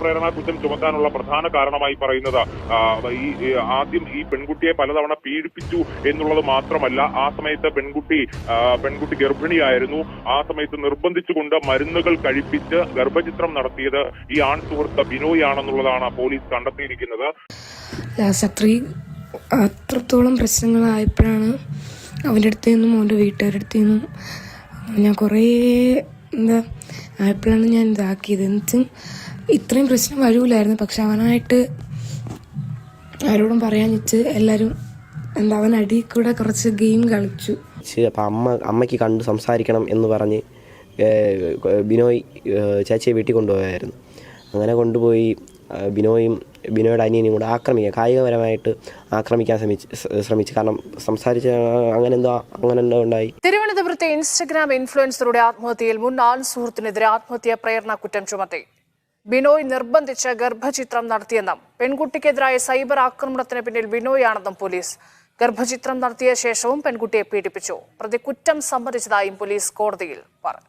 പ്രേരണ കുറ്റം ചുമത്താനുള്ള പ്രധാന കാരണമായി പറയുന്നത് ഈ ആദ്യം ഈ പെൺകുട്ടിയെ പലതവണ പീഡിപ്പിച്ചു എന്നുള്ളത് മാത്രമല്ല ആ സമയത്ത് പെൺകുട്ടി പെൺകുട്ടി ഗർഭിണിയായിരുന്നു. ആ സമയത്ത് നിർബന്ധിച്ചുകൊണ്ട് മരുന്നുകൾ കഴിപ്പിച്ച് ഗർഭചിത്രം നടത്തിയത് ഈ ആൺ സുഹൃത്ത് ബിനോയ് ആണെന്നുള്ളതാണ് പോലീസ് കണ്ടെത്തിയിരിക്കുന്നത് ലാസ്റ്റ് അത്രത്തോളം പ്രശ്നങ്ങളായപ്പോഴാണ് അവന്റെ അടുത്ത് നിന്നും അവന്റെ വീട്ടുകാരുടെ അടുത്ത് നിന്നും ഞാൻ കുറേ എന്താ ആയപ്പോഴാണ് ഞാൻ ഇതാക്കിയത്. എന്നുവെച്ചും ഇത്രയും പ്രശ്നം വരൂലായിരുന്നു. പക്ഷെ അവനായിട്ട് ആരോടും പറയാൻ വെച്ച് എല്ലാവരും എന്താ അവൻ അടി കൂടെ കുറച്ച് ഗെയിം കളിച്ചു. അപ്പം അമ്മ അമ്മയ്ക്ക് കണ്ട് സംസാരിക്കണം എന്ന് പറഞ്ഞ് ബിനോയ് ചേച്ചിയെ വീട്ടിൽ കൊണ്ടുപോയായിരുന്നു. അങ്ങനെ കൊണ്ടുപോയി ബിനോയും ബിനോയുടെ അനിയനും കൂടെ ആക്രമിക്കുക കായികപരമായിട്ട് ആക്രമിക്കാൻ ശ്രമിച്ച് ശ്രമിച്ചു. കാരണം സംസാരിച്ച അങ്ങനെ എന്തോ അങ്ങനെ എന്തോ ഉണ്ടായി. തിരുവനന്തപുരത്തെ ഇൻസ്റ്റഗ്രാം ഇൻഫ്ലുവൻസറുടെ ആത്മഹത്യയിൽ മുൻ ആൺ സുഹൃത്തിനെതിരെ ആത്മഹത്യാ പ്രേരണ കുറ്റം ചുമത്തി. ബിനോയ് നിർബന്ധിച്ച് ഗർഭചിത്രം നടത്തിയെന്നും പെൺകുട്ടിക്കെതിരായ സൈബർ ആക്രമണത്തിന് പിന്നിൽ ബിനോയാണെന്നും പോലീസ്. ഗർഭചിത്രം നടത്തിയ ശേഷവും പെൺകുട്ടിയെ പീഡിപ്പിച്ചു. പ്രതി കുറ്റം സമ്മതിച്ചതായും പോലീസ് കോടതിയിൽ പറഞ്ഞു.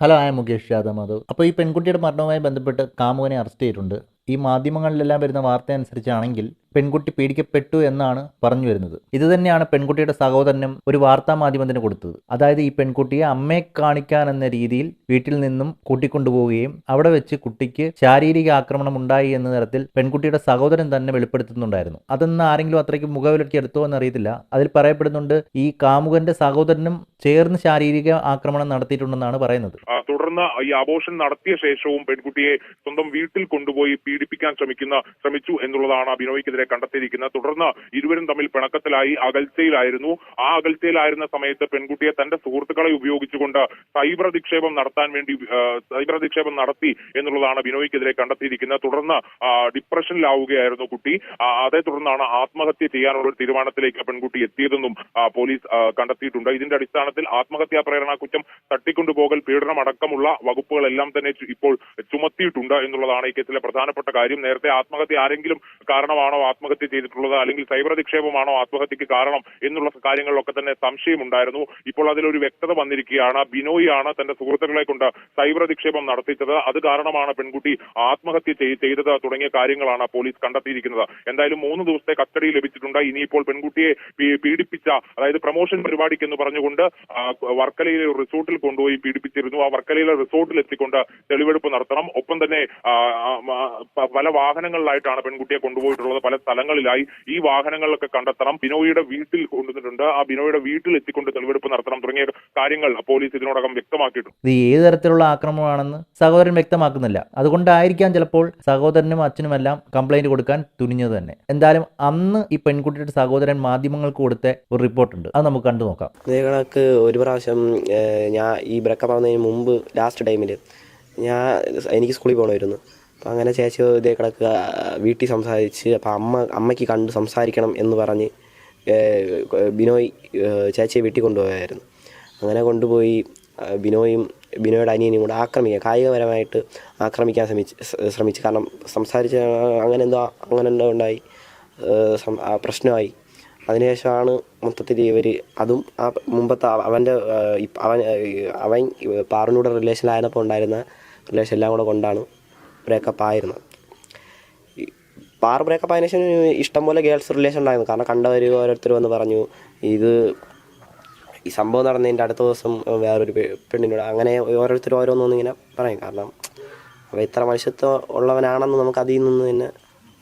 ഹലോ ആയ മുകേഷ് യാദവ് മാധവ്. അപ്പോൾ ഈ പെൺകുട്ടിയുടെ മരണവുമായി ബന്ധപ്പെട്ട് കാമുകനെ അറസ്റ്റ് ചെയ്തിട്ടുണ്ട്. ഈ മാധ്യമങ്ങളിലെല്ലാം വരുന്ന വാർത്ത അനുസരിച്ചാണെങ്കിൽ പെൺകുട്ടി പീഡിക്കപ്പെട്ടു എന്നാണ് പറഞ്ഞു വരുന്നത്. ഇത് തന്നെയാണ് പെൺകുട്ടിയുടെ സഹോദരനും ഒരു വാർത്താ മാധ്യമത്തിന് കൊടുത്തത്. അതായത് ഈ പെൺകുട്ടിയെ അമ്മയെ കാണിക്കാൻ എന്ന രീതിയിൽ വീട്ടിൽ നിന്നും കൂട്ടിക്കൊണ്ടുപോവുകയും അവിടെ വെച്ച് കുട്ടിക്ക് ശാരീരിക ആക്രമണം ഉണ്ടായി എന്ന തരത്തിൽ പെൺകുട്ടിയുടെ സഹോദരൻ തന്നെ വെളിപ്പെടുത്തുന്നുണ്ടായിരുന്നു. അതൊന്നും ആരെങ്കിലും അത്രയ്ക്ക് മുഖവിലൊക്കെ എടുത്തോ എന്നറിയത്തില്ല. അതിൽ പറയപ്പെടുന്നുണ്ട് ഈ കാമുകന്റെ സഹോദരനും ചേർന്ന് ശാരീരിക ആക്രമണം നടത്തിയിട്ടുണ്ടെന്നാണ് പറയുന്നത്. തുടർന്ന് ഈ ആഘോഷം നടത്തിയ ശേഷവും പെൺകുട്ടിയെ സ്വന്തം വീട്ടിൽ കൊണ്ടുപോയി പീഡിപ്പിക്കാൻ ശ്രമിക്കുന്ന ശ്രമിച്ചു എന്നുള്ളതാണ് ബിനോയ്ക്കെതിരെ കണ്ടെത്തിയിരിക്കുന്നത്. തുടർന്ന് ഇരുവരും തമ്മിൽ പിണക്കത്തിലായി അകൽച്ചയിലായിരുന്നു. ആ അകൽച്ചയിലായിരുന്ന സമയത്ത് പെൺകുട്ടിയെ തന്റെ സുഹൃത്തുക്കളെ ഉപയോഗിച്ചുകൊണ്ട് സൈബർ അധിക്ഷേപം നടത്താൻ വേണ്ടി സൈബർ അധിക്ഷേപം നടത്തി എന്നുള്ളതാണ് ബിനോയ്ക്കെതിരെ കണ്ടെത്തിയിരിക്കുന്നത്. തുടർന്ന് ഡിപ്രഷനിലാവുകയായിരുന്നു കുട്ടി. അതേ തുടർന്നാണ് ആത്മഹത്യ ചെയ്യാനുള്ള ഒരു തീരുമാനത്തിലേക്ക് പെൺകുട്ടി എത്തിയതെന്നും പോലീസ് കണ്ടെത്തിയിട്ടുണ്ട്. ഇതിന്റെ അടിസ്ഥാനത്തിൽ ആത്മഹത്യാ പ്രേരണ കുറ്റം തട്ടിക്കൊണ്ടുപോകൽ പീഡനം അടക്കമുള്ള വകുപ്പുകളെല്ലാം തന്നെ ഇപ്പോൾ ചുമത്തിയിട്ടുണ്ട് എന്നുള്ളതാണ് ഈ കേസിലെ പ്രധാനപ്പെട്ട കാര്യം നേരത്തെ ആത്മഹത്യ ആരെങ്കിലും കാരണമാണോ ആത്മഹത്യ ചെയ്തിട്ടുള്ളത്? അല്ലെങ്കിൽ സൈബർ അധിക്ഷേപമാണോ ആത്മഹത്യക്ക് കാരണം എന്നുള്ള കാര്യങ്ങളിലൊക്കെ തന്നെ സംശയമുണ്ടായിരുന്നു ഇപ്പോൾ അതിലൊരു വ്യക്തത വന്നിരിക്കുകയാണ്. ബിനോയ് ആണ് തന്റെ സുഹൃത്തുക്കളെ കൊണ്ട് സൈബർ അധിക്ഷേപം നടത്തിച്ചത്. അത് കാരണമാണ് പെൺകുട്ടി ആത്മഹത്യ ചെയ്- ചെയ്തത് തുടങ്ങിയ കാര്യങ്ങളാണ് പോലീസ് കണ്ടെത്തിയിരിക്കുന്നത്. എന്തായാലും മൂന്ന് ദിവസത്തെ കസ്റ്റഡി ലഭിച്ചിട്ടുണ്ട്. ഇനിയിപ്പോൾ പെൺകുട്ടിയെ പീഡിപ്പിച്ച അതായത് പ്രൊമോഷൻ പരിപാടിക്ക് എന്ന് പറഞ്ഞുകൊണ്ട് വർക്കലയിലെ റിസോർട്ടിൽ കൊണ്ടുപോയി പീഡിപ്പിച്ചിരുന്നു. ആ വർക്കലയിലെ റിസോർട്ടിൽ എത്തിക്കൊണ്ട് തെളിവെടുപ്പ് നടത്തണം. ഒപ്പം തന്നെ പല വാഹനങ്ങളിലായിട്ടാണ് പെൺകുട്ടിയെ കൊണ്ടുപോയിട്ടുള്ളത്. പല സ്ഥലങ്ങളിലായി ഈ വാഹനങ്ങളിലൊക്കെ കണ്ടെത്തണം. ബിനോയിയുടെ വീട്ടിൽ കൊണ്ടുവന്നിട്ടുണ്ട്. ആ ബിനോയിയുടെ വീട്ടിൽ എത്തിക്കൊണ്ട് തെളിവെടുപ്പ് നടത്തണം തുടങ്ങിയ കാര്യങ്ങൾ പോലീസ് ഇതിനോടകം വ്യക്തമാക്കിയിട്ടുണ്ട്. ഇത് ഏത് തരത്തിലുള്ള ആക്രമണമാണെന്ന് സഹോദരൻ വ്യക്തമാക്കുന്നില്ല. അതുകൊണ്ടായിരിക്കാം ചിലപ്പോൾ സഹോദരനും അച്ഛനുമെല്ലാം കംപ്ലൈന്റ് കൊടുക്കാൻ തുനിഞ്ഞത് തന്നെ. എന്തായാലും അന്ന് ഈ പെൺകുട്ടിയുടെ സഹോദരൻ മാധ്യമങ്ങൾക്ക് കൊടുത്ത ഒരു റിപ്പോർട്ടുണ്ട് അത് നമുക്ക് കണ്ടു നോക്കാം. കണക്ക് ഒരു പ്രാവശ്യം ഞാൻ ഈ ബ്രേക്കപ്പ് ആവുന്നതിന് മുമ്പ് ലാസ്റ്റ് ടൈമിൽ ഞാൻ എനിക്ക് സ്കൂളിൽ പോകണമായിരുന്നു. അപ്പം അങ്ങനെ ചേച്ചി ഇതേ കിടക്കുക വീട്ടിൽ സംസാരിച്ച് അപ്പം അമ്മ അമ്മയ്ക്ക് കണ്ട് സംസാരിക്കണം എന്ന് പറഞ്ഞ് ബിനോയ് ചേച്ചിയെ വീട്ടിൽ കൊണ്ടുപോയായിരുന്നു. അങ്ങനെ കൊണ്ടുപോയി ബിനോയും ബിനോയുടെ അനിയനും കൂടെ ആക്രമിക്കുക കായികപരമായിട്ട് ആക്രമിക്കാൻ ശ്രമിച്ച് ശ്രമിച്ചു. കാരണം സംസാരിച്ച് അങ്ങനെ എന്തോ അങ്ങനെ എന്തോ ഉണ്ടായി പ്രശ്നമായി. അതിനുശേഷമാണ് മൊത്തത്തിൽ ഇവർ അതും ആ മുമ്പത്തെ അവ- അവന്റെ അവൻ അവൻ പാറിനൂടെ റിലേഷനിലായപ്പോൾ ഉണ്ടായിരുന്ന റിലേഷൻ എല്ലാം കൂടെ കൊണ്ടാണ് ബ്രേക്കപ്പ് ആയിരുന്നു. പാർ ബ്രേക്കപ്പ് ആയതിനു ശേഷം ഇഷ്ടംപോലെ ഗേൾസ് റിലേഷൻ ഉണ്ടായിരുന്നു. കാരണം കണ്ടവർ ഓരോരുത്തർ വന്ന് പറഞ്ഞു ഇത് ഈ സംഭവം നടന്നതിന്റെ അടുത്ത ദിവസം വേറൊരു പെണ്ണിനോട് അങ്ങനെ ഓരോരുത്തർ ഓരോന്നൊന്നും ഇങ്ങനെ പറയും. കാരണം അവ ഇത്ര മനുഷ്യത്വം ഉള്ളവനാണെന്ന് നമുക്ക് അതിൽ നിന്ന് തന്നെ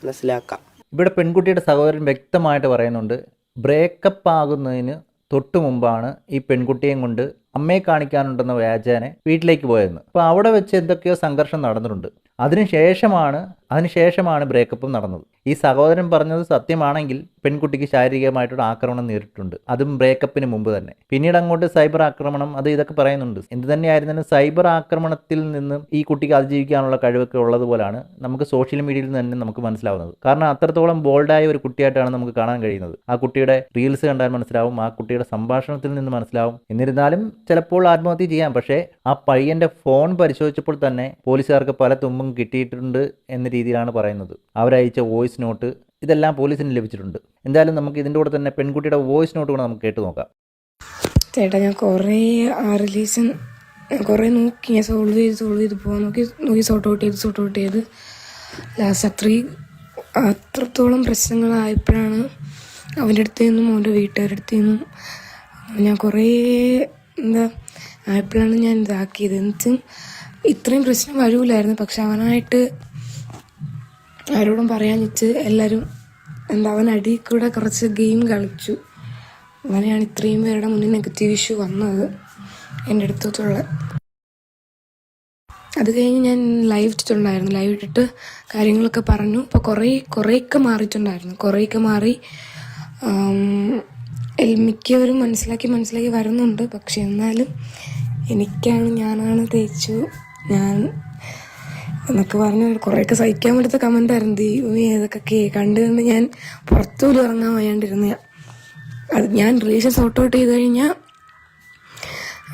മനസ്സിലാക്കാം. ഇവിടെ പെൺകുട്ടിയുടെ സഹോദരൻ വ്യക്തമായിട്ട് പറയുന്നുണ്ട് ബ്രേക്കപ്പ് ആകുന്നതിന് തൊട്ടു മുമ്പാണ് ഈ പെൺകുട്ടിയെയും കൊണ്ട് അമ്മയെ കാണിക്കാനുണ്ടെന്ന വ്യാജേനെ വീട്ടിലേക്ക് പോയെന്ന് അപ്പോൾ അവിടെ വെച്ച് എന്തൊക്കെയോ സംഘർഷം നടന്നിട്ടുണ്ട്. അതിനുശേഷമാണ് അതിനുശേഷമാണ് ബ്രേക്കപ്പും നടന്നത്. ഈ സഹോദരൻ പറഞ്ഞത് സത്യമാണെങ്കിൽ പെൺകുട്ടിക്ക് ശാരീരികമായിട്ടുള്ള ആക്രമണം നേരിട്ടുണ്ട് അതും ബ്രേക്കപ്പിന് മുമ്പ് തന്നെ. പിന്നീട് അങ്ങോട്ട് സൈബർ ആക്രമണം അത് ഇതൊക്കെ പറയുന്നുണ്ട്. എന്ത് തന്നെയായിരുന്നാലും സൈബർ ആക്രമണത്തിൽ നിന്നും ഈ കുട്ടിക്ക് അതിജീവിക്കാനുള്ള കഴിവൊക്കെ ഉള്ളതുപോലാണ് നമുക്ക് സോഷ്യൽ മീഡിയയിൽ തന്നെ നമുക്ക് മനസ്സിലാവുന്നത്. കാരണം അത്രത്തോളം ബോൾഡായ ഒരു കുട്ടിയായിട്ടാണ് നമുക്ക് കാണാൻ കഴിയുന്നത്. ആ കുട്ടിയുടെ റീൽസ് കണ്ടാൽ മനസ്സിലാവും ആ കുട്ടിയുടെ സംഭാഷണത്തിൽ നിന്ന് മനസ്സിലാവും. എന്നിരുന്നാലും ചിലപ്പോൾ ആത്മഹത്യ ചെയ്യാം. പക്ഷേ ആ പയ്യന്റെ ഫോൺ പരിശോധിച്ചപ്പോൾ തന്നെ പോലീസുകാർക്ക് പല തുമ്പും കിട്ടിയിട്ടുണ്ട് എന്ന രീതിയിലാണ് പറയുന്നത്. അവരയച്ച വോയിസ് നോട്ട് ഇതെല്ലാം പോലീസിന് ലഭിച്ചിട്ടുണ്ട്. എന്തായാലും നമുക്ക് ഇതിന്റെ കൂടെ തന്നെ പെൺകുട്ടിയുടെ വോയിസ് നോട്ട് കൂടെ നമുക്ക് കേട്ട് നോക്കാം. ചേട്ടാ ഞാൻ കുറേ ആ റിലേഷൻ കുറേ നോക്കി. ഞാൻ സോൾവ് ചെയ്ത് സോൾവ് ചെയ്ത് പോകാൻ നോക്കി. നോക്കി സോർട്ട് ഔട്ട് ചെയ്ത് സോർട്ട് ഔട്ട് ചെയ്ത്. ലാസ്റ്റ് അത്രയും അത്രത്തോളം പ്രശ്നങ്ങളായപ്പോഴാണ് അവന്റെ അടുത്ത് നിന്നും അവന്റെ വീട്ടുകാരുടെ അടുത്ത് നിന്നും ഞാൻ കുറേ എന്താ? ആയപ്പോഴാണ് ഞാൻ ഇതാക്കിയത്. എന്നിട്ടും ഇത്രയും പ്രശ്നം വരൂലായിരുന്നു. പക്ഷെ അവനായിട്ട് ആരോടും പറയാൻ വെച്ച് എല്ലാവരും എന്താ അവൻ അടിയിൽ കൂടെ കുറച്ച് ഗെയിം കളിച്ചു. അങ്ങനെയാണ് ഇത്രയും പേരുടെ മുന്നിൽ നെഗറ്റീവ് ഇഷ്യൂ വന്നത് എന്റെ അടുത്തോട്ടുള്ള. അത് കഴിഞ്ഞ് ഞാൻ ലൈവ് ഇട്ടിട്ടുണ്ടായിരുന്നു. ലൈവ് ഇട്ടിട്ട് കാര്യങ്ങളൊക്കെ പറഞ്ഞു. അപ്പോൾ കുറേ കുറേയൊക്കെ മാറിയിട്ടുണ്ടായിരുന്നു. കുറേയൊക്കെ മാറി മിക്കവരും മനസ്സിലാക്കി മനസ്സിലാക്കി വരുന്നുണ്ട്. പക്ഷെ എന്നാലും എനിക്കാണ് ഞാനാണ് തേച്ചു. ഞാൻ എന്നൊക്കെ പറഞ്ഞ് കുറേയൊക്കെ സഹിക്കാൻ പറ്റാത്ത കമന്റ് ആയിരുന്നു. ദൈവമേ ഇതൊക്കെ കണ്ടു കണ്ട് ഞാൻ പുറത്തുപോലും ഇറങ്ങാൻ വയ്യാണ്ടിരുന്ന. അത് ഞാൻ റിലേഷൻ സോർട്ട് ഔട്ട് ചെയ്ത് കഴിഞ്ഞാൽ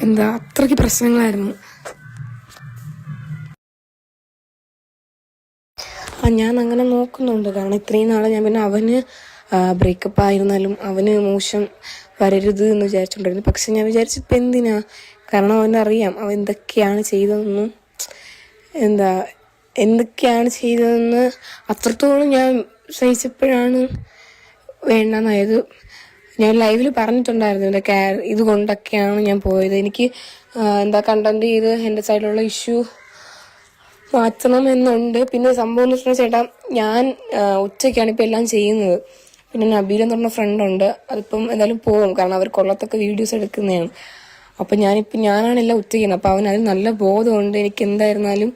എന്താ അത്രയ്ക്ക് പ്രശ്നങ്ങളായിരുന്നു. ആ ഞാൻ അങ്ങനെ നോക്കുന്നുണ്ട്. കാരണം ഇത്രയും നാളെ ഞാൻ പിന്നെ അവന് ബ്രേക്കപ്പ് ആയിരുന്നാലും അവന് മോശം വരരുത് എന്ന് വിചാരിച്ചുകൊണ്ടിരുന്നു പക്ഷെ ഞാൻ വിചാരിച്ചു ഇപ്പം എന്തിനാ? കാരണം അവനറിയാം അവൻ എന്തൊക്കെയാണ് ചെയ്തതെന്നും എന്താ എന്തൊക്കെയാണ് ചെയ്തതെന്ന് അത്രത്തോളം ഞാൻ സഹിച്ചപ്പോഴാണ് വേണ്ടെന്നായത്. ഞാൻ ലൈവിൽ പറഞ്ഞിട്ടുണ്ടായിരുന്നു എന്റെ കെയർ ഇതുകൊണ്ടൊക്കെയാണ് ഞാൻ പോയത്. എനിക്ക് എന്താ കണ്ടന്റ് ചെയ്ത് എന്റെ സൈഡിലുള്ള ഇഷ്യൂ മാറ്റണം എന്നുണ്ട്. പിന്നെ സംഭവം എന്ന് വെച്ചാൽ ചേട്ടാ ഞാൻ ഉച്ചയ്ക്കാണ് ഇപ്പം എല്ലാം ചെയ്യുന്നത്. പിന്നെ നബീൽ എന്ന് പറഞ്ഞ ഫ്രണ്ട് ഉണ്ട്. അതിപ്പം എന്തായാലും പോകും കാരണം അവർ കൊള്ളത്തൊക്കെ വീഡിയോസ് എടുക്കുന്നതാണ്. അപ്പം ഞാനിപ്പം ഞാനാണ് എല്ലാം ഉച്ചയ്ക്കുന്നത്. അപ്പം അവന് അതിൽ നല്ല ബോധമുണ്ട്. എനിക്ക് എന്തായിരുന്നാലും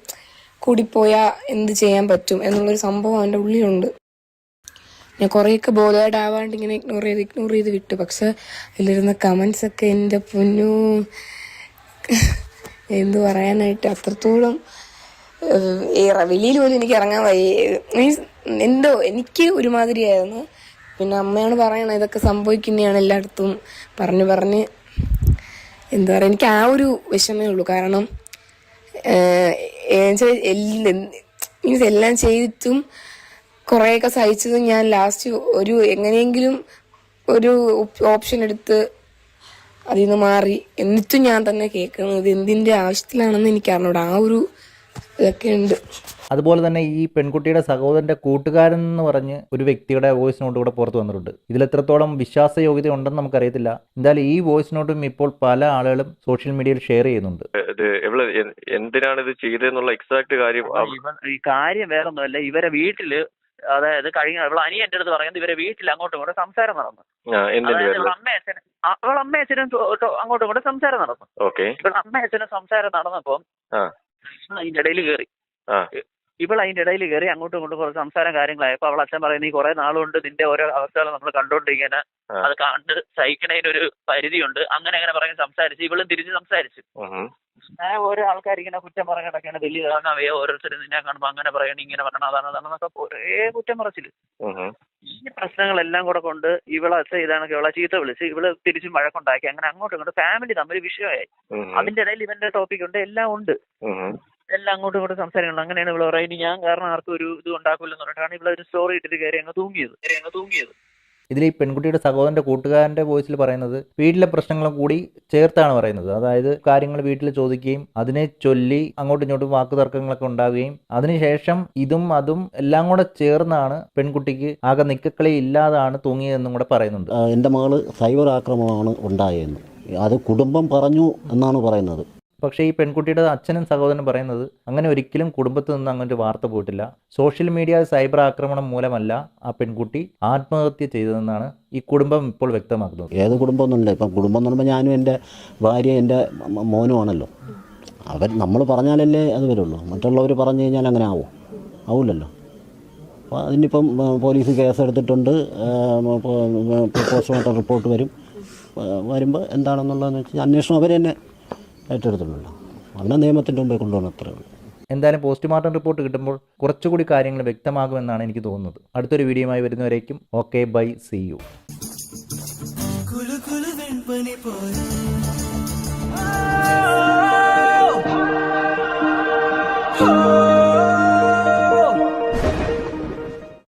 കൂടിപ്പോയാൽ എന്ത് ചെയ്യാൻ പറ്റും എന്നുള്ളൊരു സംഭവം അവന്റെ ഉള്ളിലുണ്ട്. ഞാൻ കുറേയൊക്കെ ബോധമായിട്ടാവാണ്ട് ഇങ്ങനെ ഇഗ്നോർ ചെയ്ത് ഇഗ്നോർ ചെയ്ത് വിട്ടു. പക്ഷെ അതിലിരുന്ന കമൻസൊക്കെ എന്റെ പൊന്നു. എന്ത് പറയാനായിട്ട് അത്രത്തോളം വെളിയിൽ പോലും എനിക്ക് ഇറങ്ങാൻ വയ്യ. മീൻസ് എന്തോ എനിക്ക് ഒരുമാതിരിയായിരുന്നു. പിന്നെ അമ്മയാണ് പറയണത് ഇതൊക്കെ സംഭവിക്കുന്നതാണ് എല്ലായിടത്തും. പറഞ്ഞു പറഞ്ഞ് എന്താ പറയുക എനിക്ക് ആ ഒരു വിഷമേ ഉള്ളൂ. കാരണം മീൻസ് എല്ലാം ചെയ്തിട്ടും കുറേയൊക്കെ സഹിച്ചതും ഞാൻ ലാസ്റ്റ് ഒരു എങ്ങനെയെങ്കിലും ഒരു ഓപ്ഷൻ എടുത്ത് അതിൽ നിന്ന് മാറി. എന്നിട്ടും ഞാൻ തന്നെ കേൾക്കുന്നത് എന്തിന്റെ ആവശ്യത്തിലാണെന്ന് എനിക്ക് അറിഞ്ഞൂടാ ആ ഒരു ഇതൊക്കെ ഉണ്ട്. അതുപോലെ തന്നെ ഈ പെൺകുട്ടിയുടെ സഹോദരന്റെ കൂട്ടുകാരൻ എന്ന് പറഞ്ഞ് ഒരു വ്യക്തിയുടെ വോയിസ് നോട്ട് കൂടെ പുറത്തു വന്നിട്ടുണ്ട്. ഇതിൽ എത്രത്തോളം വിശ്വാസയോഗ്യത ഉണ്ടെന്ന് നമുക്കറിയത്തില്ല. എന്തായാലും ഈ വോയിസ് നോട്ടും ഇപ്പോൾ പല ആളുകളും സോഷ്യൽ മീഡിയയിൽ ഷെയർ ചെയ്യുന്നുണ്ട്. എന്തിനാണ് ഇത് ചെയ്തതെന്നുള്ള എക്സാക്ട് കാര്യം ഈ കാര്യം വേറൊന്നുമല്ല. ഇവരെ വീട്ടിൽ അതായത് കഴിഞ്ഞ അവൾ അനിയ എന്റെ അടുത്ത് പറയുന്നത് ഇവരെ വീട്ടിൽ അങ്ങോട്ടും ഇങ്ങോട്ടും സംസാരം നടന്നു. അവൾ എന്തിന്റെ അതായത് പേരിൽ? അമ്മ അച്ഛനും അവളെ അമ്മ അച്ഛനും ടോ- ടോ- അങ്ങോട്ടും ഇങ്ങോട്ടും സംസാരം നടന്നു. ഓക്കെ. ഇവിടെ അമ്മ അച്ഛനും സംസാരം നടന്നപ്പം അതിന്റെ ഇടയിൽ കയറി. ഇവൾ അതിന്റെ ഇടയിൽ കയറി അങ്ങോട്ടും ഇങ്ങോട്ടും കുറച്ച് സംസാരം കാര്യങ്ങളായപ്പോ അവൾ അച്ഛൻ പറയുന്നത് ഈ കുറെ നാളുകൊണ്ട് നിന്റെ ഓരോ അവസ്ഥകൾ നമ്മൾ കണ്ടോണ്ടിരിക്കുന്ന അത് കണ്ട് സഹിക്കണതിനൊരു പരിധിയുണ്ട്. അങ്ങനെ അങ്ങനെ പറഞ്ഞ് സംസാരിച്ച്. ഇവളും തിരിച്ച് സംസാരിച്ചു. ഞാൻ ഓരോ ആൾക്കാർ ഇങ്ങനെ കുറ്റം പറയണൊക്കെയാണ് വലിയ കാണാവേ ഓരോരുത്തരും നിന്നെ കാണുമ്പോൾ അങ്ങനെ പറയണം ഇങ്ങനെ പറയണം അതാണ് അതാണെന്നൊക്കെ ഒരേ കുറ്റം പറച്ചിൽ. ഈ പ്രശ്നങ്ങളെല്ലാം കൂടെ കൊണ്ട് ഇവളെ അച്ഛൻ ഇതാണെങ്കിൽ ഇവളെ ചീത്ത വിളിച്ച് ഇവൾ തിരിച്ചും വഴക്കുണ്ടാക്കി. അങ്ങനെ അങ്ങോട്ടും ഇങ്ങോട്ടും ഫാമിലി തമ്മിൽ വിഷയമായി. അതിന്റെ ഇടയിൽ ഇവന്റെ ടോപ്പിക് ഉണ്ട് എല്ലാം ഉണ്ട്. എല്ലാം അങ്ങോട്ടും ഇങ്ങോട്ടും സംസാരിക്കണം അങ്ങനെയാണ് ഇവിടെ പറയുന്നത്. ഇനി ഞാൻ കാരണം ആർക്കും ഒരു ഇത് ഉണ്ടാക്കില്ലെന്ന് പറഞ്ഞിട്ടാണ് ഇവിടെ ഒരു സ്റ്റോറി ഇട്ടിട്ട് കയറി അങ്ങ് തൂങ്ങിയത്. കയറി അങ്ങ് തൂങ്ങിയത്. ഇതിൽ ഈ പെൺകുട്ടിയുടെ സഹോദരന്റെ കൂട്ടുകാരന്റെ വോയിസിൽ പറയുന്നത് വീട്ടിലെ പ്രശ്നങ്ങളും കൂടി ചേർത്താണ് പറയുന്നത്. അതായത് കാര്യങ്ങൾ വീട്ടിൽ ചോദിക്കുകയും അതിനെ ചൊല്ലി അങ്ങോട്ടും ഇങ്ങോട്ടും വാക്കു തർക്കങ്ങളൊക്കെ ഉണ്ടാവുകയും അതിനുശേഷം ഇതും അതും എല്ലാം കൂടെ ചേർന്നാണ് പെൺകുട്ടിക്ക് ആകെ നിക്കക്കളി ഇല്ലാതാണ് തൂങ്ങിയതെന്നും കൂടെ പറയുന്നുണ്ട്. എന്റെ എന്റെ മകൾ സൈബർ ആക്രമണമാണ് ഉണ്ടായെന്ന് അത് കുടുംബം പറഞ്ഞു എന്നാണ് പറയുന്നത്. പക്ഷേ ഈ പെൺകുട്ടിയുടെ അച്ഛനും സഹോദരനും പറയുന്നത് അങ്ങനെ ഒരിക്കലും കുടുംബത്തിൽ നിന്ന് അങ്ങനെ ഒരു വാർത്ത പോയിട്ടില്ല. സോഷ്യൽ മീഡിയ സൈബർ ആക്രമണം മൂലമല്ല ആ പെൺകുട്ടി ആത്മഹത്യ ചെയ്തതെന്നാണ് ഈ കുടുംബം ഇപ്പോൾ വ്യക്തമാക്കുന്നത്. ഏത് കുടുംബം ഒന്നുമില്ല ഇപ്പം കുടുംബം എന്ന് പറയുമ്പോൾ ഞാനും എന്റെ ഭാര്യ എന്റെ മോനും മോനുമാണല്ലോ അവർ നമ്മൾ പറഞ്ഞാലല്ലേ അത് വരുള്ളൂ. മറ്റുള്ളവർ പറഞ്ഞു കഴിഞ്ഞാൽ അങ്ങനെ ആവും. ആവില്ലല്ലോ. അപ്പോൾ അതിനിപ്പം പോലീസ് കേസെടുത്തിട്ടുണ്ട് പോസ്റ്റ്മോർട്ടം റിപ്പോർട്ട് വരും. വരുമ്പോൾ എന്താണെന്നുള്ളതെന്ന് വെച്ചാൽ അന്വേഷണം അവർ തന്നെ ഏറ്റെടുത്തുള്ളൂ അവനെ നിയമത്തിന്റെ മുമ്പേ കൊണ്ടുപോകണം അത്രേ ഉള്ളൂ. എന്തായാലും പോസ്റ്റ്മോർട്ടം റിപ്പോർട്ട് കിട്ടുമ്പോൾ കുറച്ചുകൂടി കാര്യങ്ങൾ വ്യക്തമാകുമെന്നാണ് എനിക്ക് തോന്നുന്നത്. അടുത്തൊരു വീഡിയോയുമായി വരുന്നവരേക്കും ഓക്കെ ബൈ സി യു. കുലു